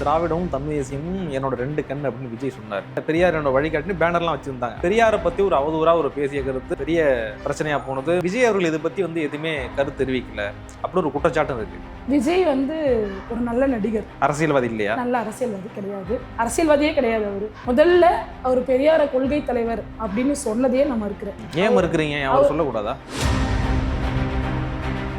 திராவிடமும் தமிழ் தேசியமும் என்னோட ரெண்டு கண் அப்படின்னு விஜய் சொன்னார். பெரியார் என்னோட வழிகாட்டி பேனர்லாம் வச்சிருந்தாங்க. பெரியாரை பத்தி ஒரு அவதூறா ஒரு பேசிய கருத்து பெரிய பிரச்சனையா போனது. விஜய் அவர்கள் இதை பத்தி வந்து எதுவுமே கருத்து தெரிவிக்கல. அப்படி ஒரு குற்றச்சாட்டும் இருக்கு. விஜய் வந்து ஒரு நல்ல நடிகர். அரசியல்வாதி இல்லையா? நல்ல அரசியல்வாதி கிடையாது. அரசியல்வாதியே கிடையாது அவர். முதல்ல அவர் பெரியார கொள்கை தலைவர் அப்படின்னு சொன்னதையே நம்ம இருக்கிறேன் ஏன் இருக்கிறீங்க அவர் சொல்லக்கூடாதா?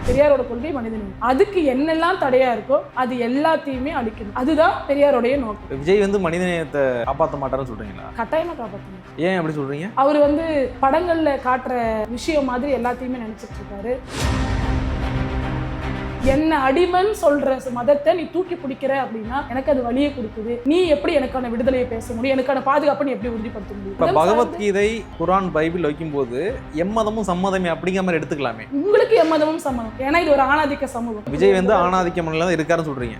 பெரியாரோட கொள்கை மனிதநேயம் அதுக்கு என்னெல்லாம் தடையா இருக்கோ அது எல்லாத்தையுமே அழிக்கணும். அதுதான் பெரியாரோடைய நோக்கம். விஜய் வந்து மனிதநேயத்தை காப்பாற்ற மாட்டாருன்னு சொல்றீங்களா? கட்டாயமா காப்பாற்றணும் ஏன் அப்படி சொல்றீங்க? அவர் வந்து படங்கள்ல காட்டுற விஷயம் மாதிரி எல்லாத்தையுமே நினைச்சிட்டு இருக்காரு. என்ன அடிமைன்னு சொல்ற மதத்தை நீ தூக்கி பிடிக்கிற அப்படின்னா எனக்கு அது வழியை கொடுக்குது. நீ எப்படி எனக்கான விடுதலையை பேச முடியும்? எனக்கான பாதுகாப்பை நீ எப்படி உறுதிப்படுத்த முடியும்? பகவத்கீதை குரான் பைபிள் வைக்கும்போது எம்மதமும் சம்மதமே அப்படிங்கிற மாதிரி எடுத்துக்கலாமே. உங்களுக்கு எம்மதமும் சம்மதம். ஏன்னா இது ஒரு ஆணாதிக்க சமூகம். விஜய் வந்து ஆணாதிக்க மண்ணில் தான் இருக்காருன்னு சொல்றீங்க.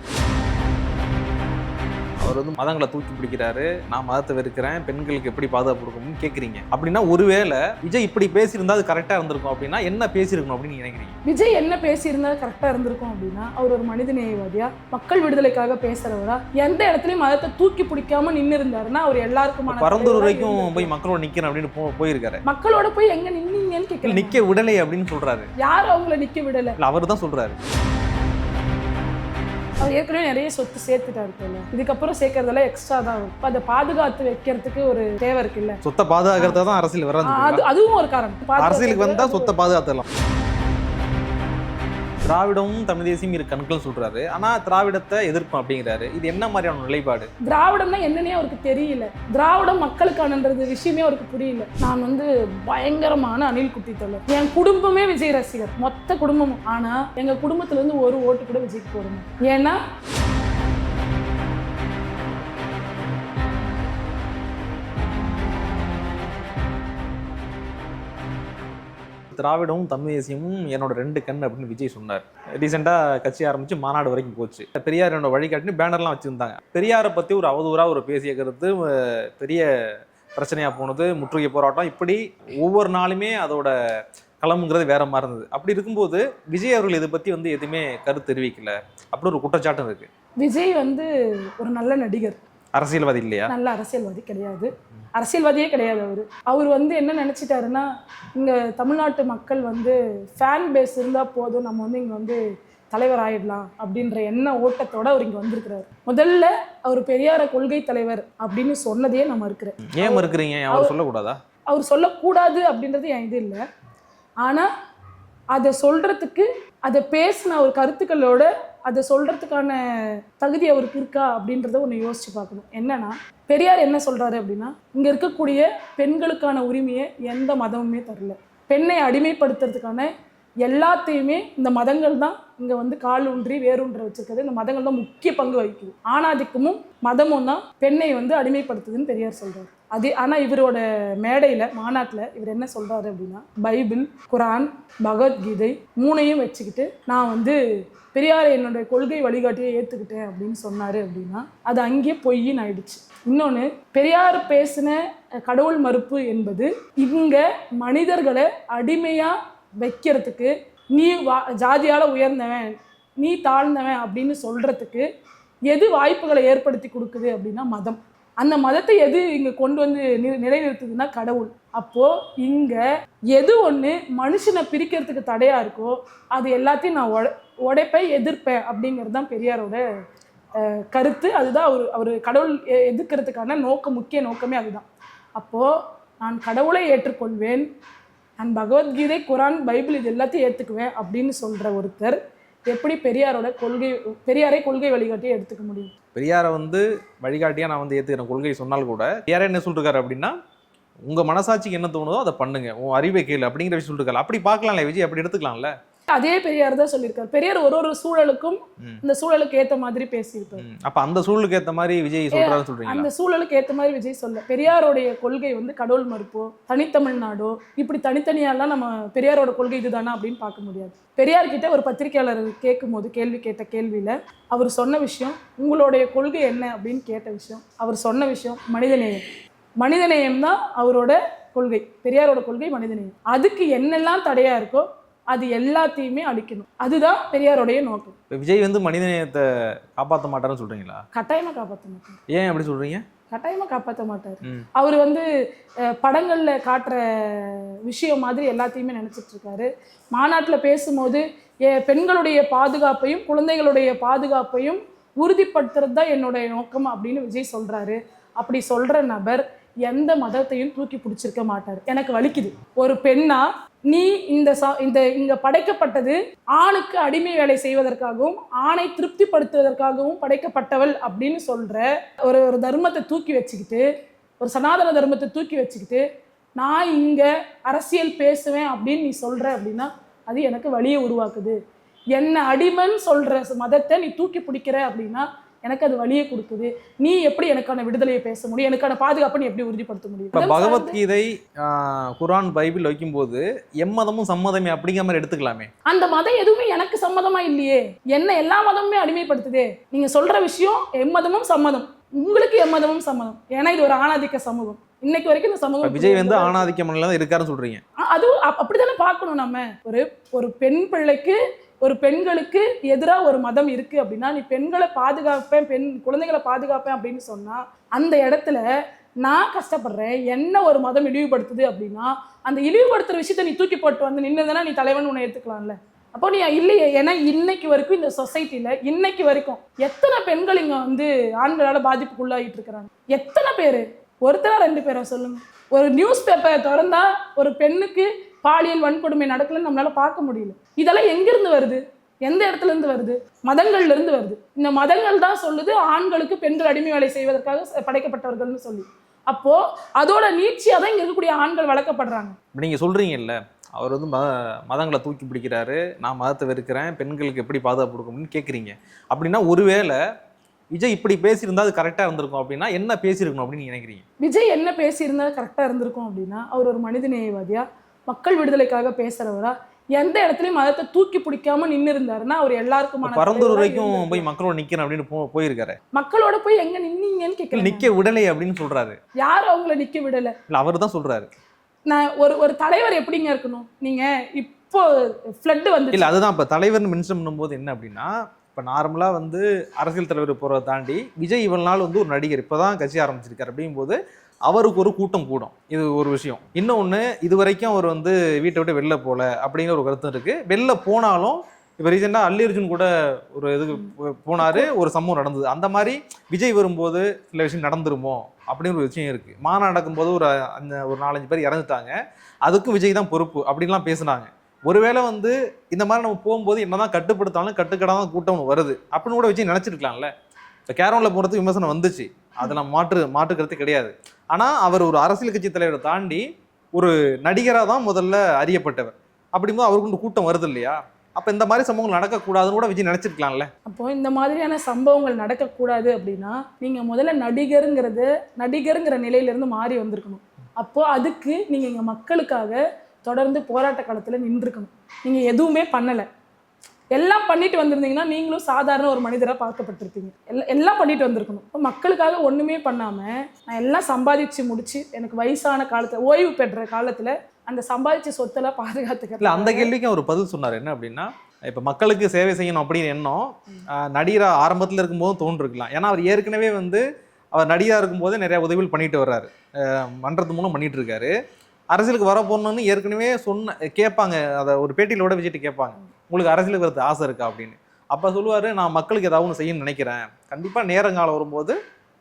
அவர் வந்து மதங்களை தூக்கி பிடிக்கிறாரு. நான் மதத்தை வெறுக்கிறேன். பெண்களுக்கு எப்படி பாதுகாப்பு கொடுக்கணும்னு கேட்குறீங்க அப்படின்னா ஒருவேளை விஜய் இப்படி பேசியிருந்தா அது கரெக்டாக இருந்திருக்கும் அப்படின்னா என்ன பேசியிருக்கணும் அப்படின்னு நினைக்கிறீங்க? விஜய் என்ன பேசியிருந்தா கரெக்டா இருந்திருக்கும் அப்படின்னா அவர் ஒரு மனிதநேயவாதியா மக்கள் விடுதலைக்காக பேசுறவரா எந்த இடத்துலயும் மதத்தை தூக்கி பிடிக்காம நின்னு இருந்தாருன்னா அவர் எல்லாருக்குமான பரந்தூர் வரைக்கும். போய் மக்களோட நிக்கிறேன் அப்படின்னு போயிருக்காரு. மக்களோட போய் எங்க நின்னீங்கன்னு கேட்கல நிக்க விடலை அப்படின்னு சொல்றாரு. யார் அவங்கள நிக்க விடல. அவர் தான் சொல்றாரு. அவர் ஏற்கனவே நிறைய சொத்து சேர்த்துட்டாரு போல இதுக்கப்புறம் சேர்க்கறதெல்லாம் எக்ஸ்ட்ரா தான். இப்ப அதை பாதுகாத்து வைக்கிறதுக்கு ஒரு தேவை இருக்குல்ல? சொத்தை பாதுகாக்கிறதா தான் அரசியல் வராது அது அதுவும் ஒரு காரணம். அரசியலுக்கு வந்தா சொத்தை பாதுகாத்துடலாம். திராவிடமும் தமிழ் தேசியம் இரு கண்கள் சொல்றாரு. ஆனா திராவிடத்தை எதிர்ப்போம் அப்படிங்கிறாரு. இது என்ன மாதிரியான நிலைப்பாடு? திராவிடம்னா என்னன்னே அவருக்கு தெரியல. திராவிடம் மக்களுக்கானன்றது விஷயமே அவருக்கு புரியல. நான் வந்து பயங்கரமான அணில் குட்டி தொழில் என் குடும்பமே விஜய் ரசிகர். மொத்த குடும்பமும். ஆனா எங்க குடும்பத்துல இருந்து ஒரு ஓட்டு கூட விஜய்க்கு போடுங்க ஏன்னா திராவிடமும் தமிழ் தேசியமும் என்னோட ரெண்டு கண் அப்படின்னு விஜய் சொன்னார். ரீசெண்டாக கட்சி ஆரம்பிச்சு மாநாடு வரைக்கும் போச்சு. பெரியார் என்னோட வழிகாட்டின்னு பேனர்லாம் வச்சுருந்தாங்க. பெரியாரை பற்றி ஒரு அவதூறாக ஒரு பேசிய கருத்து பெரிய பிரச்சனையாக போனது முற்றுகை போராட்டம் இப்படி ஒவ்வொரு நாளுமே அதோட களம்ங்கிறது வேற மாதிரி இருந்தது. அப்படி இருக்கும்போது விஜய் அவர்கள் இதை பற்றி வந்து எதுவுமே கருத்து தெரிவிக்கல. அப்படி ஒரு குற்றச்சாட்டும் இருக்கு. விஜய் வந்து ஒரு நல்ல நடிகர். அரசியல்வாதி இல்லையா நல்ல அரசியல்வாதி கிடையாது. அரசியல்வாதியே கிடையாது அவர். அவர் வந்து என்ன நினச்சிட்டாருன்னா இங்கே தமிழ்நாட்டு மக்கள் வந்து ஃபேன் பேஸ் இருந்தால் போதும் நம்ம வந்து இங்கே வந்து தலைவர் ஆயிடலாம் அப்படின்ற எண்ண ஓட்டத்தோட அவர் இங்கே வந்திருக்கிறாரு. முதல்ல அவர் பெரியார கொள்கை தலைவர் அப்படின்னு சொன்னதையே நம்ம இருக்கிறேன் ஏன் இருக்கிறீங்க அவர் சொல்லக்கூடாதா? அவர் சொல்லக்கூடாது அப்படின்றது என் இது இல்லை. ஆனால் அதை சொல்கிறதுக்கு அதை பேசின ஒரு கருத்துக்களோட அதை சொல்கிறதுக்கான தகுதி அவருக்கு இருக்கா அப்படின்றத ஒன்று யோசித்து பார்க்கணும். என்னன்னா பெரியார் என்ன சொல்கிறாரு அப்படின்னா இங்கே இருக்கக்கூடிய பெண்களுக்கான உரிமையை எந்த மதமுமே தரல. பெண்ணை அடிமைப்படுத்துறதுக்கான எல்லாத்தையுமே இந்த மதங்கள் தான் இங்கே வந்து கால் ஊன்றி வேரூன்ற வச்சிருக்கிறது. இந்த மதங்கள் தான் முக்கிய பங்கு வகிக்குது. ஆணாதிக்கமும் மதமும் தான் பெண்ணை வந்து அடிமைப்படுத்துதுன்னு பெரியார் சொல்கிறார் அது ஆனால் இவரோட மேடையில் மாநாட்டில் இவர் என்ன சொல்கிறாரு அப்படின்னா பைபிள் குரான் பகவத்கீதை மூணையும் வச்சுக்கிட்டு நான் வந்து பெரியாரை என்னுடைய கொள்கை வழிகாட்டியை ஏற்றுக்கிட்டேன் அப்படின்னு சொன்னார் அப்படின்னா அது அங்கேயே பொய்ன்னு ஆயிடுச்சு. இன்னொன்று பெரியார் பேசின கடவுள் மறுப்பு என்பது இங்கே மனிதர்களை அடிமையாக வைக்கிறதுக்கு நீ வா ஜாதியால் உயர்ந்தவன் நீ தாழ்ந்தவன் அப்படின்னு சொல்கிறதுக்கு எது வாய்ப்புகளை ஏற்படுத்தி கொடுக்குது அப்படின்னா மதம். அந்த மதத்தை எது இங்கே கொண்டு வந்து நி- நிலைநிறுத்துதுன்னா கடவுள். அப்போது இங்கே எது ஒன்று மனுஷனை பிரிக்கிறதுக்கு தடையாக இருக்கோ அது எல்லாத்தையும் நான் உட உடைப்பேன் எதிர்ப்பேன் அப்படிங்கிறது தான் பெரியாரோட கருத்து. அதுதான் அவர் அவர் கடவுள் எ- எதிர்க்கிறதுக்கான நோக்கம் முக்கிய நோக்கமே அதுதான். அப்போது நான் கடவுளை ஏற்றுக்கொள்வேன் நான் பகவத்கீதை குரான் பைபிள் இது எல்லாத்தையும் ஏற்றுக்குவேன் அப்படின்னு சொல்கிற ஒருத்தர் எப்படி பெரியாரோட கொள்கை பெரியாரை கொள்கை வழிகாட்டி எடுத்துக்க முடியும்? பெரியாரை வந்து வழிகாட்டியாக நான் வந்து ஏற்றுக்கிறேன் கொள்கை சொன்னால் கூட பெரியார் என்ன சொல்லிருக்காரு அப்படின்னா உங்கள் மனசாட்சிக்கு என்ன தோணுதோ அதை பண்ணுங்க. உன் அறிவை கேளு அப்படிங்கிற விஷயம் சொல்லிருக்காரு. அப்படி பார்க்கலாம்ல விஜய் அப்படி எடுத்துக்கலாம்ல? அதே பெரியார் தான் சொல்லியிருக்காரு. பெரியார் ஒரு ஒரு சூழலுக்கும். இந்த சூழலுக்கு ஏற்ற மாதிரி பேசியிருப்பார். அப்ப அந்த சூழலுக்கு ஏத்த மாதிரி விஜய் சொல்றீங்களா? அந்த சூழலுக்கு ஏற்ற மாதிரி விஜய் சொல்ல பெரியாரோடைய கொள்கை வந்து கடவுள் மறுப்போ தனித்தமிழ்நாடோ இப்படி தனித்தனியாலாம் நம்ம பெரியாரோட கொள்கை இதுதானா அப்படின்னு பார்க்க முடியாது. பெரியார் கிட்ட ஒரு பத்திரிக்கையாளர் கேட்கும்போது கேள்வி கேட்ட கேள்வியில அவர் சொன்ன விஷயம் உங்களுடைய கொள்கை என்ன அப்படின்னு கேட்ட விஷயம் அவர் சொன்ன விஷயம் மனிதநேயம். மனிதநேயம் தான் அவரோட கொள்கை பெரியாரோட கொள்கை மனிதநேயம். அதுக்கு என்னெல்லாம் தடையா இருக்கோ அது எல்லாத்தையுமே அழிக்கணும். அதுதான் பெரியாருடைய நோக்கம். இப்போ விஜய் வந்து மனிதநேயத்தை காப்பாற்ற மாட்டாருன்னு சொல்றீங்களா? கட்டாயமா காப்பாற்ற மாட்டார். ஏன் அப்படி சொல்றீங்க? கட்டாயமா காப்பாற்ற மாட்டார். அவர் வந்து படங்கள்ல காட்டுற விஷயம் மாதிரி எல்லாத்தையுமே நினைச்சிட்டு இருக்காரு. மாநாட்டுல பேசும்போது பெண்களுடைய பாதுகாப்பையும் குழந்தைகளுடைய பாதுகாப்பையும் உறுதிப்படுத்துறது தான் என்னுடைய நோக்கம் அப்படின்னு விஜய் சொல்றாரு. அப்படி சொல்ற நபர் எந்த மதத்தையும் தூக்கி பிடிச்சிருக்க மாட்டார். எனக்கு வலிக்குது. ஒரு பெண்ணா நீ இந்த சா இந்த இங்க படைக்கப்பட்டது ஆணுக்கு அடிமை வேலை செய்வதற்காகவும் ஆணை திருப்திப்படுத்துவதற்காகவும் படைக்கப்பட்டவள் அப்படின்னு சொல்ற ஒரு ஒரு தர்மத்தை தூக்கி வச்சுக்கிட்டு ஒரு சனாதன தர்மத்தை தூக்கி வச்சுக்கிட்டு நான் இங்க அரசியல் பேசுவேன் அப்படின்னு நீ சொல்ற அப்படின்னா அது எனக்கு வழியை உருவாக்குது. என்ன அடிமைன்னு சொல்ற மதத்தை நீ தூக்கி பிடிக்கிற அப்படின்னா எனக்கு அது வழியை கொடுக்குது நீ எப்படி எனக்கான விடுதலையை பேச முடியும்? எனக்கான பாதுகாப்பை நீ எப்படி உறுதிப்படுத்த முடியும்? பகவத்கீதை ஆஹ், குர்ஆன் பைபிள் வைக்கும்போது எம்மதமும் சம்மதமே அப்படிங்கிற மாதிரி எடுத்துக்கலாமே? அந்த மதம் எதுவுமே எனக்கு சம்மதமா இல்லையே. என்ன எல்லா மதமுமே அடிமைப்படுத்துதே. நீங்க சொல்ற விஷயம் எம்மதமும் சம்மதம் உங்களுக்கு எம்மதமும் சம்மதம் ஏன்னா இது ஒரு ஆணாதிக்க சமூகம். இன்னைக்கு வரைக்கும் இந்த சமூகம் விஜய் வந்து ஆணாதிக்க மண்ணில் தான் இருக்காருன்னு சொல்றீங்க. அது அப்- அப்படித்தானே பார்க்கணும் நம்ம. ஒரு ஒரு பெண் பிள்ளைக்கு ஒரு பெண்களுக்கு எதிராக ஒரு மதம் இருக்குது அப்படின்னா நீ பெண்களை பாதுகாப்பேன் பெண் குழந்தைகளை பாதுகாப்பேன் அப்படின்னு சொன்னால் அந்த இடத்துல நான் கஷ்டப்படுறேன் என்ன ஒரு மதம் இழிவுபடுத்துது அப்படின்னா அந்த இழிவுபடுத்துகிற விஷயத்த நீ தூக்கி போட்டு வந்து நின்னுதானே நீ தலைவன் உன்னை எடுத்துக்கலாம்ல அப்போ நீ இல்லையே ஏன்னா இன்னைக்கு வரைக்கும் இந்த சொசைட்டியில் இன்னைக்கு வரைக்கும் எத்தனை பெண்கள் இங்கே வந்து ஆண்களால் பாதிப்புக்குள்ளாகிட்டு இருக்கிறாங்க? எத்தனை பேர்? ஒருத்தரா ரெண்டு பேரை சொல்லுங்க. ஒரு நியூஸ் பேப்பரை திறந்தா ஒரு பெண்ணுக்கு பாலியல் வன்கொடுமை நடக்கலன்னு நம்மளால பார்க்க முடியல. இதெல்லாம் எங்கிருந்து வருது? எந்த இடத்துல இருந்து வருது? மதங்கள்ல இருந்து வருது. இந்த மதங்கள் தான் சொல்லுது ஆண்களுக்கு பெண்கள் அடிமை வேலை செய்வதற்காக படைக்கப்பட்டவர்கள்னு சொல்லி. அப்போ அதோட நீட்சியா தான் இங்க இருக்கக்கூடிய ஆண்கள் வளர்க்கப்படுறாங்க. இப்போ நீங்கள் சொல்கிறீங்கல்ல அவர் வந்து மத மதங்களை தூக்கி பிடிக்கிறாரு நான் மதத்தை வெறுக்கிறேன் பெண்களுக்கு எப்படி பாதுகாப்பு கொடுக்க முடியும்னு கேட்குறீங்க அப்படின்னா ஒருவேளை விஜய் இப்படி பேசியிருந்தா அது கரெக்டாக இருந்திருக்கும் அப்படின்னா என்ன பேசியிருக்கணும் அப்படின்னு நீங்க நினைக்கிறீங்க? விஜய் என்ன பேசியிருந்தா கரெக்டாக இருந்திருக்கும் அப்படின்னா அவர் ஒரு மனிதநேயவாதியா மக்கள் விடுதலைக்காக பேசுறவரா எந்த இடத்துலயும் மதத்தை தூக்கி பிடிக்காம நின்று இருந்தாருன்னா அவர் எல்லாருக்குமான பரந்தூர் தலைவரா வரைக்கும். போய் மக்களோட நிற்கிறேன் அப்படின்னு போ போயிருக்காரு. மக்களோட போய் எங்க நின்னீங்கன்னு கேட்கல நிற்க விடலை அப்படின்னு சொல்றாரு. யார் அவங்கள நிக்க விடல. இல்லை அவர் தான் சொல்றாரு. நான் ஒரு ஒரு தலைவர் எப்படிங்க இருக்கணும்? நீங்க இப்போ ஃப்ளட் வந்து இல்லை அதுதான் இப்போ தலைவர்னு மென்ஷன் பண்ணும்போது என்ன அப்படின்னா இப்போ நார்மலாக வந்து அரசியல் தலைவர் போகிறத தாண்டி விஜய் இவ்வளவு நாள் வந்து ஒரு நடிகர். இப்போ தான் கட்சி ஆரம்பிச்சிருக்காரு. அப்படிங்கும்போது அவருக்கு ஒரு கூட்டம் கூடும். இது ஒரு விஷயம். இன்னொன்று இது வரைக்கும் அவர் வந்து வீட்டை விட்டு வெளில போகல அப்படிங்கிற ஒரு கருத்து இருக்குது வெளில போனாலும் இப்போ ரீசெண்டாக அல்லி அர்ஜுன் கூட ஒரு இதுக்கு போனார் போனாரு ஒரு சம்பவம் நடந்தது. அந்த மாதிரி விஜய் வரும்போது சில விஷயம் நடந்துருமோ அப்படின்னு ஒரு விஷயம் இருக்குது மாநாடு நடக்கும்போது ஒரு அந்த ஒரு நாலஞ்சு பேர் இறந்துட்டாங்க. அதுக்கும் விஜய் தான் பொறுப்பு அப்படின்லாம் பேசுனாங்க. ஒருவேளை வந்து இந்த மாதிரி நம்ம போகும்போது என்னதான் கட்டுப்படுத்தாலும் கட்டுக்கடாதான் கூட்டம் வருது அப்படின்னு கூட விஜய் நினச்சிருக்கலாம்ல. இப்போ கேரளில் போகிறதுக்கு விமர்சனம் வந்துச்சு. அதில் மாற்று மாற்றுக்கிறது கிடையாது. ஆனால் அவர் ஒரு அரசியல் கட்சி தலைவரை தாண்டி ஒரு நடிகராக தான் முதல்ல அறியப்பட்டவர். அப்படிங்கும்போது அவருக்கு கூட்டம் வருது இல்லையா? அப்போ இந்த மாதிரி சம்பவங்கள் நடக்கக்கூடாதுன்னு கூட விஜய் நினச்சிருக்கலாம்ல? அப்போ இந்த மாதிரியான சம்பவங்கள் நடக்கக்கூடாது அப்படின்னா நீங்கள் முதல்ல நடிகருங்கிறது நடிகருங்கிற நிலையிலேருந்து மாறி வந்திருக்கணும். அப்போது அதுக்கு நீங்கள் இங்கே மக்களுக்காக தொடர்ந்து போராட்ட காலத்தில் நின்றுக்கணும். நீங்கள் எதுவுமே பண்ணலை. எல்லாம் பண்ணிட்டு வந்திருந்தீங்கன்னா நீங்களும் சாதாரண ஒரு மனிதராக பார்க்கப்பட்டிருப்பீங்க. எல்லாம் எல்லாம் பண்ணிட்டு வந்திருக்கணும். இப்போ மக்களுக்காக ஒன்றுமே பண்ணாமல் நான் எல்லாம் சம்பாதிச்சு முடிச்சு எனக்கு வயசான காலத்தில் ஓய்வு பெற்ற காலத்தில் அந்த சம்பாதிச்ச சொத்தெல்லாம் இல்லை அந்த கேள்விக்கு அவர் பதில் சொன்னார். என்ன அப்படின்னா இப்போ மக்களுக்கு சேவை செய்யணும் அப்படின்னு எண்ணம் ஆஹ், ஆரம்பத்தில் இருக்கும்போது தோன்றிருக்கலாம். ஏன்னா அவர் ஏற்கனவே வந்து அவர் நடிகராக இருக்கும்போது நிறைய உதவிகள் பண்ணிட்டு வர்றாரு. மன்றத்து மூலம் பண்ணிட்டு இருக்காரு. அரசியலுக்கு வர போகணும்னு ஏற்கனவே சொன்ன கேட்பாங்க. அதை ஒரு பேட்டியில் விட வச்சுட்டு கேட்பாங்க. உங்களுக்கு அரசியலுக்கு வரது ஆசை இருக்கா அப்படின்னு. அப்போ சொல்லுவார் நான் மக்களுக்கு ஏதாவது ஒன்று செய்யணும்னு நினைக்கிறேன். கண்டிப்பாக நேரங்காலம் வரும்போது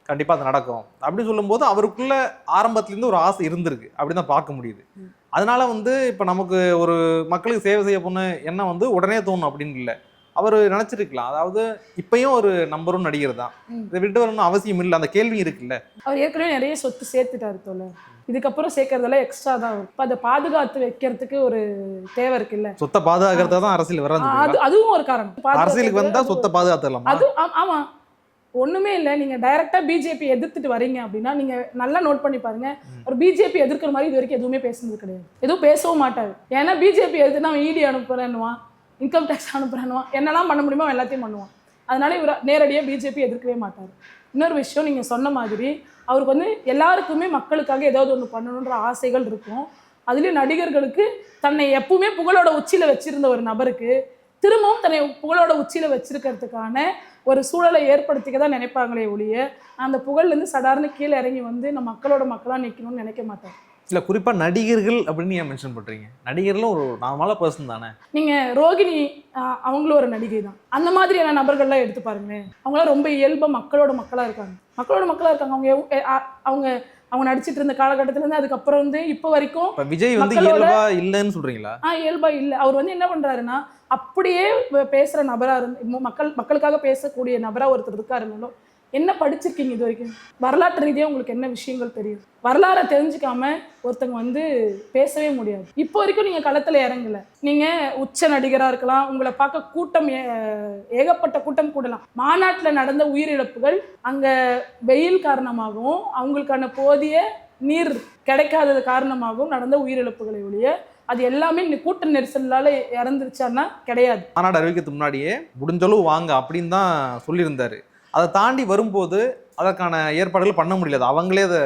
கண்டிப்பாக அது நடக்கும். அப்படி சொல்லும்போது அவருக்குள்ள ஆரம்பத்துலேருந்து ஒரு ஆசை இருந்திருக்கு. அப்படி தான் பார்க்க முடியுது. அதனால வந்து இப்போ நமக்கு ஒரு மக்களுக்கு சேவை செய்ய போன எண்ணம் வந்து உடனே தோணும் அப்படின்னு இல்லை. அவர் நினச்சிருக்கலாம். அதாவது இப்பயும் ஒரு நம்பரும் நடிகர் தான். இதை விட்டு வரணும்னு அவசியம் இல்லை. அந்த கேள்வி இருக்குல்ல. அவர் ஏற்கனவே நிறைய சொத்து சேர்த்துட்டாரு தோல இதுக்கப்புறம் சேர்க்கறதெல்லாம் எக்ஸ்ட்ரா தான். இப்போ அதை பாதுகாத்து வைக்கிறதுக்கு ஒரு தேவை இருக்குல்ல. சொத்தை பாதுகாக்கிறதா தான் அரசியல் வராது அது அதுவும் ஒரு காரணம். அரசியலுக்கு வந்தா பாதுகாக்கிறது சொத்தை பாதுகாத்துடலாமா? அது ஆ- ஆமா. ஒண்ணுமே இல்லை. நீங்க டைரக்டா பிஜேபி எதிர்த்துட்டு வரீங்க அப்படின்னா நீங்க நல்லா நோட் பண்ணி பாருங்க. ஒரு பிஜேபி எதிர்க்கிற மாதிரி இது வரைக்கும் எதுவுமே பேசுனது கிடையாது. எதுவும் பேசவும் மாட்டாரு. ஏன்னா பிஜேபி எதிர்த்து அவன் இடி அனுப்புறேன்னுவான் இன்கம் டேக்ஸ் அனுப்புறேன்னுவான் என்னெல்லாம் பண்ண முடியுமோ எல்லாத்தையும் பண்ணுவான். அதனால இவர் நேரடியாக பிஜேபி எதிர்க்கவே மாட்டார். இன்னொரு விஷயம் நீங்கள் சொன்ன மாதிரி அவருக்கு வந்து எல்லாருக்குமே மக்களுக்காக ஏதாவது ஒன்று பண்ணணுன்ற ஆசைகள் இருக்கும். அதுலேயும் நடிகர்களுக்கு தன்னை எப்பவுமே புகழோட உச்சியில் வச்சிருந்த ஒரு நபருக்கு திரும்பவும் தன்னை புகழோட உச்சியில் வச்சிருக்கிறதுக்கான ஒரு சூழலை ஏற்படுத்திக்க தான் நினைப்பாங்களே ஒழிய அந்த புகழ்லேருந்து சடார்னு கீழே இறங்கி வந்து நம்ம மக்களோட மக்களாக நிற்கணும்னு நினைக்க மாட்டேன் இல்ல குறிப்பா நடிகர்கள் அப்படின்னு ஏன் மென்ஷன் பண்றீங்க? நடிகர்களும் ஒரு நார்மலான பர்சன் தானே? நீங்க ரோகிணி அவங்களும் ஒரு நடிகை தான். அந்த மாதிரியான நபர்கள்லாம் எடுத்து பாருங்களேன். அவங்களாம் ரொம்ப இயல்பா மக்களோட மக்களா இருக்காங்க. மக்களோட மக்களா இருக்காங்க. அவங்க அவங்க அவங்க நடிச்சிட்டு இருந்த காலகட்டத்துல இருந்து அதுக்கப்புறம் வந்து இப்போ வரைக்கும் விஜய் வந்து இயல்பா இல்லைன்னு சொல்றீங்களா? ஆ இயல்பா இல்லை. அவர் வந்து என்ன பண்றாருன்னா அப்படியே வ- பேசுற நபரா இருந்து மக்கள் மக்களுக்காக பேசக்கூடிய நபரா ஒருத்தர் இருக்காருனாலும் என்ன படிச்சிருக்கீங்க இது வரைக்கும்? வரலாற்று ரீதியாக உங்களுக்கு என்ன விஷயங்கள் தெரியும்? வரலாறை தெரிஞ்சுக்காம ஒருத்தங்க வந்து பேசவே முடியாது. இப்போ வரைக்கும் நீங்கள் களத்தில் இறங்கல. நீங்கள் உச்ச நடிகராக இருக்கலாம் உங்களை பார்க்க கூட்டம் ஏ- ஏகப்பட்ட கூட்டம் கூடலாம். மாநாட்டில் நடந்த உயிரிழப்புகள் அங்கே வெயில் காரணமாகவும் அவங்களுக்கான போதிய நீர் கிடைக்காதது காரணமாகவும் நடந்த உயிரிழப்புகளை ஒழிய அது எல்லாமே இந்த கூட்ட நெரிசலால இறந்துருச்சான்னா கிடையாது. மாநாடு அறிவிக்கிறதுக்கு முன்னாடியே முடிஞ்சளவு வாங்க அப்படின்னு தான் சொல்லியிருந்தாரு. அதை தாண்டி வரும்போது அதற்கான ஏற்பாடுகள் பண்ண முடியல அவங்களே அதை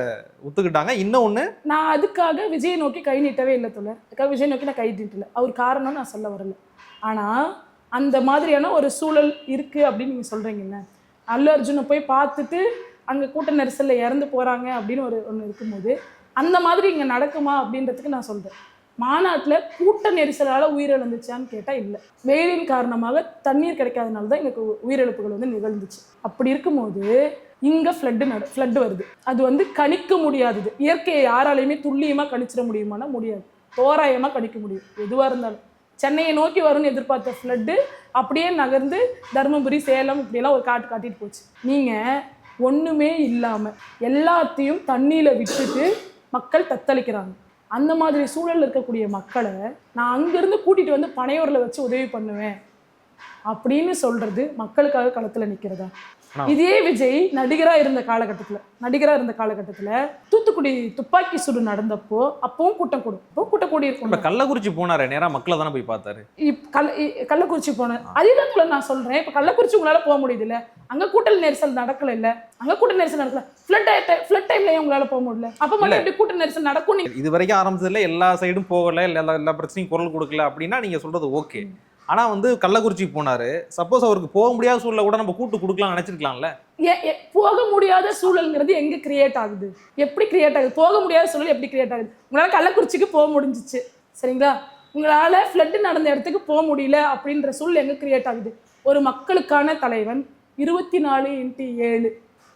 ஒத்துக்கிட்டாங்க. இன்னும் ஒன்று நான் அதுக்காக விஜய் நோக்கி கை நீட்டவே இல்லை தோழர். அதுக்காக விஜய் நோக்கி நான் கை நீட்டல. அவர் காரணம் நான் சொல்ல வரல. ஆனால் அந்த மாதிரியான ஒரு சூழல் இருக்குது அப்படின்னு நீங்கள் சொல்கிறீங்கல்ல அல்லு அர்ஜுனை போய் பார்த்துட்டு அங்கே கூட்ட நெரிசலில் இறந்து போகிறாங்க அப்படின்னு ஒரு ஒன்று இருக்கும்போது அந்த மாதிரி இங்கே நடக்குமா அப்படின்றதுக்கு நான் சொல்கிறேன் மாநாட்டில் கூட்ட நெரிசலால் உயிரிழந்துச்சான்னு கேட்டால் இல்லை. வெயிலின் காரணமாக தண்ணீர் கிடைக்காதனால தான் எங்களுக்கு உயிரிழப்புகள் வந்து நிகழ்ந்துச்சு. அப்படி இருக்கும்போது இங்கே ஃப்ளட்டு நட ஃப்ளட்டு வருது. அது வந்து கணிக்க முடியாதது. இயற்கையை யாராலையுமே துல்லியமாக கணிச்சிட முடியுமானா முடியாது. தோராயமாக கணிக்க முடியும். எதுவாக இருந்தாலும். சென்னையை நோக்கி வரும்னு எதிர்பார்த்த ஃப்ளட்டு அப்படியே நகர்ந்து தருமபுரி சேலம் இப்படியெல்லாம் ஒரு காட்டு காட்டிட்டு போச்சு. நீங்கள் ஒன்றுமே இல்லாமல் எல்லாத்தையும் தண்ணியில் விட்டுட்டு மக்கள் தத்தளிக்கிறாங்க. அந்த மாதிரி சூழலில் இருக்கக்கூடிய மக்களை நான் அங்கேருந்து கூட்டிகிட்டு வந்து பனையூரில் வச்சு உதவி பண்ணுவேன். அப்படின்னு சொல்றது மக்களுக்காக களத்துல நிக்கிறதா? இதே விஜய் நடிகரா இருந்த காலகட்டத்துல நடிகரா இருந்த காலகட்டத்துல தூத்துக்குடி துப்பாக்கி சூடு நடந்தப்போ அப்பவும் கூட்டம் கூடும். அப்போ கூட்டம் கூடி இருக்கும். கள்ளக்குறிச்சி போனாரு நேரா மக்களை தானே போய் பார்த்தாரு. கள்ள கள்ளக்குறிச்சி போனேன் அதே தான் நான் சொல்றேன் இப்ப கள்ளக்குறிச்சி உங்களால போக முடியுது இல்ல அங்க கூட்ட நெரிசல் நடக்கல இல்ல? அங்க கூட்ட நெரிசல் நடக்கல. ஃபிளட் ஃபிளட் டைம்ல உங்களால போக முடியல. அப்ப மட்டும் எப்படி கூட்ட நெரிசல் நடக்கும் இது வரைக்கும் ஆரம்பிச்சதுல எல்லா சைடும் போகல இல்ல எல்லா எல்லா பிரச்சனையும் குரல் கொடுக்கல அப்படின்னா நீங்க சொல்றது ஓகே ஆனா வந்து கள்ளக்குறிச்சி போனாரு. சப்போஸ் அவருக்கு போக முடியாத சூழலை கூட நம்ம கூட்டு கொடுக்கலாம் நினைச்சிருக்கலாம்ல. போக முடியாத சூழல்ங்கிறது எங்க கிரியேட் ஆகுது? எப்படி கிரியேட் ஆகுது? போக முடியாத சூழல் எப்படி கிரியேட் ஆகுது? உங்களால கள்ளக்குறிச்சிக்கு போக முடிஞ்சிச்சு. சரிங்களா? உங்களால ஃப்ளட் நடந்த இடத்துக்கு போக முடியல அப்படின்ற சூழல் எங்க கிரியேட் ஆகுது? ஒரு மக்களுக்கான தலைவன் இருபத்தி நாலு இன்ட்டு ஏழு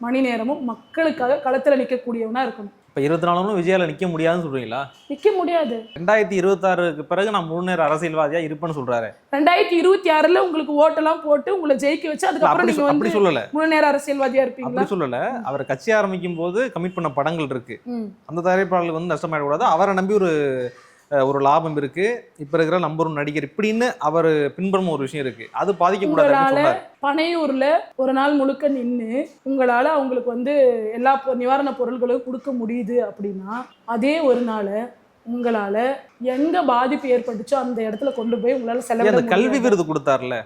மணி நேரமும் மக்களுக்காக களத்தில் நிற்கக்கூடியவனா இருக்கணும். இப்ப இருபத்தி நாலு விஜயால நிக்க முடியாதுன்னு சொல்றீங்களா? நிற்க முடியாது. ரெண்டாயிரத்தி இருபத்தாறுக்கு பிறகு நான் முழு நேர அரசியல்வாதியா இருப்பேன்னு சொல்றாரு. ரெண்டாயிரத்தி இருபத்தி ஆறுல உங்களுக்கு ஓட்டெல்லாம் போட்டு உங்களை ஜெயிக்க வச்சு அதுக்கப்புறம் நீங்க அப்படி சொல்லல. முழு நேர அரசியல்வாதியா இருப்பீங்களா? அப்படி சொல்லல. அவர் கட்சி ஆரம்பிக்கும் போது கமிட் பண்ண படங்கள் இருக்கு. அந்த தயாரிப்பாளர்களுக்கு வந்து நஷ்டமாயிடக்கூடாது. அவரை நம்பி ஒரு ஒரு லாபம் இருக்கு. இப்ப இருக்கிற நம்பர் ஒன் நடிகர் இப்படின்னு அவர் பின்பற்றும் ஒரு விஷயம் இருக்கு. அது பாதிக்கக்கூடாது பனையூர்ல ஒரு நாள் முழுக்க நின்று உங்களால அவங்களுக்கு வந்து எல்லா நிவாரண பொருள்களும் கொடுக்க முடியுது அப்படின்னா அதே ஒரு நாளை உங்களால எங்க பாதிப்பு ஏற்பட்டுச்சோ அந்த இடத்துல கொண்டு போய் உங்களால ஏன் செலவிட அந்த கல்வி. விருது கொடுத்தாருல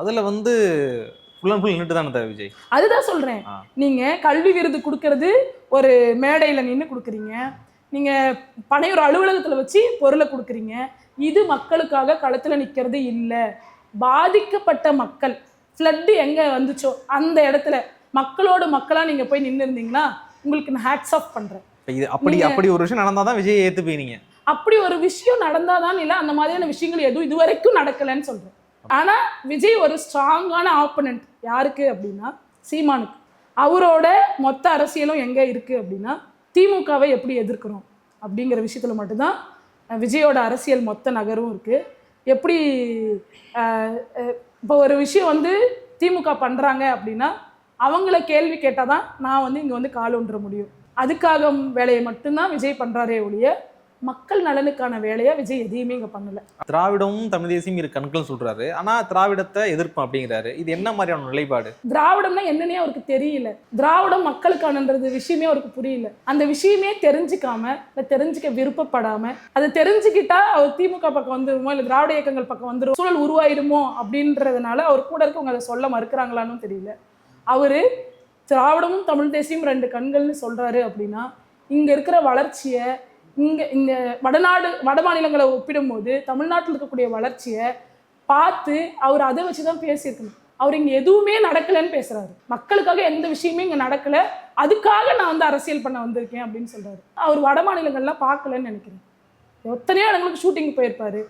அதுல வந்து ஃபுல் அண்ட் ஃபுல் நின்று தானே தர விஜய்? அதுதான் சொல்றேன். நீங்க கல்வி விருது கொடுக்கறது ஒரு மேடையில நின்று கொடுக்குறீங்க. நீங்க பனையூர் அலுவலகத்துல வச்சு பொருளை கொடுக்குறீங்க. இது மக்களுக்காக களத்துல நிக்கிறது இல்ல. பாதிக்கப்பட்ட மக்கள் ஃப்ளட்டு எங்க வந்துச்சோ அந்த இடத்துல மக்களோட மக்களா நீங்க போய் நின்று இருந்தீங்கன்னா உங்களுக்கு நான் ஹேட்ஸ் ஆஃப் இது அப்படி அப்படி ஒரு விஷயம் நடந்தாதான் விஜய் ஏத்துப்பீங்க அப்படி ஒரு விஷயம் நடந்தாதான் இல்லை அந்த மாதிரியான விஷயங்கள் எதுவும் இது வரைக்கும் நடக்கலைன்னு சொல்றேன். ஆனா விஜய் ஒரு ஸ்ட்ராங்கான ஆப்பனண்ட் யாருக்கு அப்படின்னா சீமானுக்கு. அவரோட மொத்த அரசியலும் எங்க இருக்கு அப்படின்னா திமுகவை எப்படி எதிர்க்கிறோம் அப்படிங்கிற விஷயத்தில் மட்டும்தான் விஜயோட அரசியல் மொத்த நகரும் இருக்குது எப்படி இப்போ ஒரு விஷயம் வந்து திமுக பண்ணுறாங்க அப்படின்னா அவங்கள கேள்வி கேட்டால் தான் நான் வந்து இங்கே வந்து கால் ஒன்ற முடியும். அதுக்காக வேலையை மட்டும்தான் விஜய் பண்ணுறாரே ஒழிய மக்கள் நலனுக்கான வேலையை விஜய் எதையுமே இங்க பண்ணல. திராவிடமும் தமிழ் தேசியம் இரு கண்கள் சொல்றாரு. ஆனா திராவிடத்தை எதிர்ப்பேன் அப்படிங்கிறாரு. இது என்ன மாதிரியான நிலைப்பாடு? திராவிடம்னா என்னன்னே அவருக்கு தெரியல. திராவிடம் மக்களுக்கானன்றது விஷயமே அவருக்கு புரியல. அந்த விஷயமே தெரிஞ்சுக்காம இல்லை தெரிஞ்சுக்க விருப்பப்படாம அதை தெரிஞ்சுக்கிட்டா அவர் திமுக பக்கம் வந்துருமோ இல்லை திராவிட இயக்கங்கள் பக்கம் வந்துரும் சூழல் உருவாயிடுமோ அப்படின்றதுனால அவர் கூட இருக்கவங்க அதை சொல்ல மறுக்கிறாங்களான்னு தெரியல. அவரு திராவிடமும் தமிழ் தேசியம் ரெண்டு கண்கள்னு சொல்றாரு அப்படின்னா இங்க இருக்கிற வளர்ச்சியை இங்கே இந்த வடநாடு வட மாநிலங்களை ஒப்பிடும்போது தமிழ்நாட்டில் இருக்கக்கூடிய வளர்ச்சியை பார்த்து அவர் அதை வச்சு தான் பேசியிருக்கணும். அவர் இங்கே எதுவுமே நடக்கலைன்னு பேசுகிறாரு மக்களுக்காக எந்த விஷயமே இங்கே நடக்கலை. அதுக்காக நான் வந்து அரசியல் பண்ண வந்திருக்கேன் அப்படின்னு சொல்கிறாரு அவர் வட மாநிலங்கள்லாம் பார்க்கலன்னு நினைக்கிறேன். எத்தனையோ இடங்களுக்கு ஷூட்டிங் போயிருப்பார்.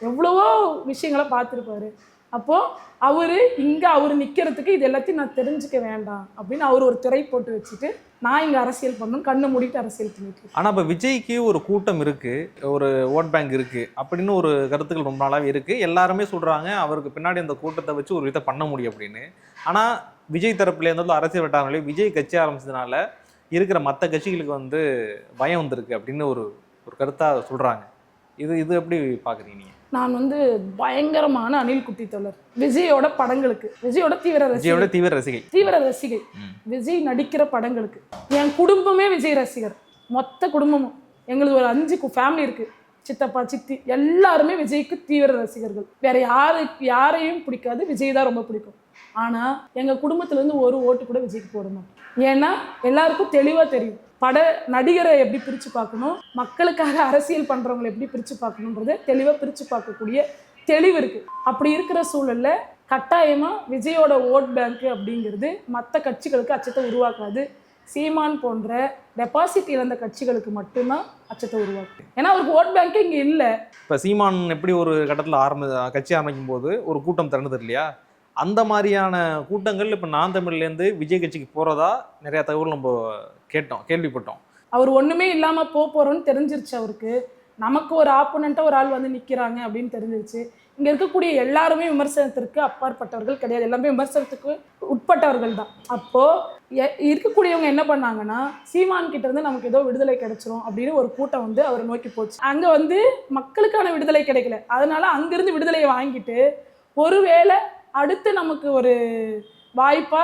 எவ்வளவோ விஷயங்களை பார்த்துருப்பாரு. அப்போது அவர் இங்கே அவர் நிற்கிறதுக்கு இது எல்லாத்தையும் நான் தெரிஞ்சுக்க வேண்டாம் அப்படின்னு அவர் ஒரு திரை போட்டு வச்சுட்டு நான் இங்கே அரசியல் பண்ணணும் கண்ணை மூடிட்டு அரசியல் பண்ணிட்டு ஆனால் இப்போ விஜய்க்கு ஒரு கூட்டம் இருக்குது ஒரு ஓட் பேங்க் இருக்குது அப்படின்னு ஒரு கருத்துக்கள் ரொம்ப நாளாகவே இருக்குது எல்லாருமே சொல்கிறாங்க அவருக்கு பின்னாடி அந்த கூட்டத்தை வச்சு ஒரு விதத்தை பண்ண முடியும் அப்படின்னு. ஆனால் விஜய் தரப்புல இருந்தாலும் அரசியல் வட்டாரங்களே விஜய் கட்சி ஆரம்பிச்சதுனால இருக்கிற மற்ற கட்சிகளுக்கு வந்து பயம் வந்திருக்கு அப்படின்னு ஒரு ஒரு கருத்தாக சொல்கிறாங்க இது இது எப்படி பார்க்குறீங்க நீங்கள் நான் வந்து பயங்கரமான அனில் குட்டி தொடர் விஜயோட படங்களுக்கு. விஜயோட தீவிர ரசிகை. தீவிர ரசிகை. தீவிர ரசிகை. விஜய் நடிக்கிற படங்களுக்கு. என் குடும்பமே விஜய் ரசிகர். மொத்த குடும்பமும். எங்களுக்கு ஒரு அஞ்சு ஃபேமிலி இருக்கு. சித்தப்பா சித்தி எல்லாருமே விஜய்க்கு தீவிர ரசிகர்கள். வேற யாரு யாரையும் பிடிக்காது. விஜய் தான் ரொம்ப பிடிக்கும். ஆனா எங்க குடும்பத்துல இருந்து ஒரு ஓட்டு கூட விஜய்க்கு போட மாட்டோம். ஏன்னா எல்லாருக்கும் தெளிவா தெரியும். பட நடிகரை எப்படி பிரிச்சு பார்க்கணும் மக்களுக்காக அரசியல் பண்ணுறவங்களை எப்படி பிரிச்சு பார்க்கணுன்றதை தெளிவா பிரிச்சு பார்க்கக்கூடிய தெளிவு இருக்கு. அப்படி இருக்கிற சூழல்ல கட்டாயமா விஜயோட ஓட் பேங்க் அப்படிங்கிறது மற்ற கட்சிகளுக்கு அச்சத்தை உருவாக்காது. சீமான் போன்ற டெபாசிட் இழந்த கட்சிகளுக்கு மட்டும்தான் அச்சத்தை உருவாக்கும் ஏன்னா அவருக்கு ஓட் பேங்க்கே இங்கே இல்ல. இப்ப சீமான் எப்படி ஒரு கட்டத்துல ஆரம்பி கட்சி ஆரம்பிக்கும் போது ஒரு கூட்டம் திறந்தது இல்லையா? அந்த மாதிரியான கூட்டங்கள் இப்போ நான் தமிழ்லேருந்து விஜய் கட்சிக்கு போகிறதா நிறையா தகவல் நம்ம கேட்டோம் கேள்விப்பட்டோம். அவர் ஒன்றுமே இல்லாமல் போக போறோம்னு தெரிஞ்சிருச்சு அவருக்கு. நமக்கு ஒரு ஆப்போனண்ட்டாக ஒரு ஆள் வந்து நிற்கிறாங்க அப்படின்னு தெரிஞ்சிருச்சு. இங்கே இருக்கக்கூடிய எல்லாருமே விமர்சனத்திற்கு அப்பாற்பட்டவர்கள் கிடையாது. எல்லாமே விமர்சனத்துக்கு உட்பட்டவர்கள் தான். அப்போது எ- இருக்கக்கூடியவங்க என்ன பண்ணாங்கன்னா சீமான் கிட்ட இருந்து நமக்கு ஏதோ விடுதலை கிடைச்சிரும் அப்படின்னு ஒரு கூட்டம் வந்து அவரை நோக்கி போச்சு. அங்கே வந்து மக்களுக்கான விடுதலை கிடைக்கல. அதனால அங்கேருந்து விடுதலையை வாங்கிட்டு ஒருவேளை அடுத்து நமக்கு ஒரு வாய்ப்பா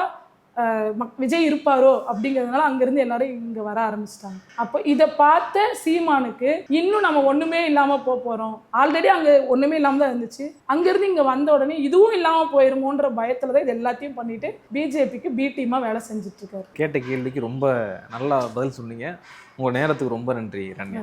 அஹ், மக்- விஜய் இருப்பாரோ அப்படிங்கிறதுனால அங்கிருந்து எல்லாரும் இங்க வர ஆரம்பிச்சிட்டாங்க. அப்போ இதை பார்த்த சீமானுக்கு இன்னும் நம்ம ஒண்ணுமே இல்லாம போக போறோம். ஆல்ரெடி அங்க ஒண்ணுமே இல்லாம தான் இருந்துச்சு. அங்கிருந்து இங்க வந்த உடனே இதுவும் இல்லாம போயிருமோன்ற பயத்துல தான் இது எல்லாத்தையும் பண்ணிட்டு பிஜேபிக்கு பி டீமா வேலை செஞ்சுட்டு இருக்காரு. கேட்ட கேள்விக்கு ரொம்ப நல்லா பதில் சொன்னீங்க. உங்க நேரத்துக்கு ரொம்ப நன்றி ரன்யா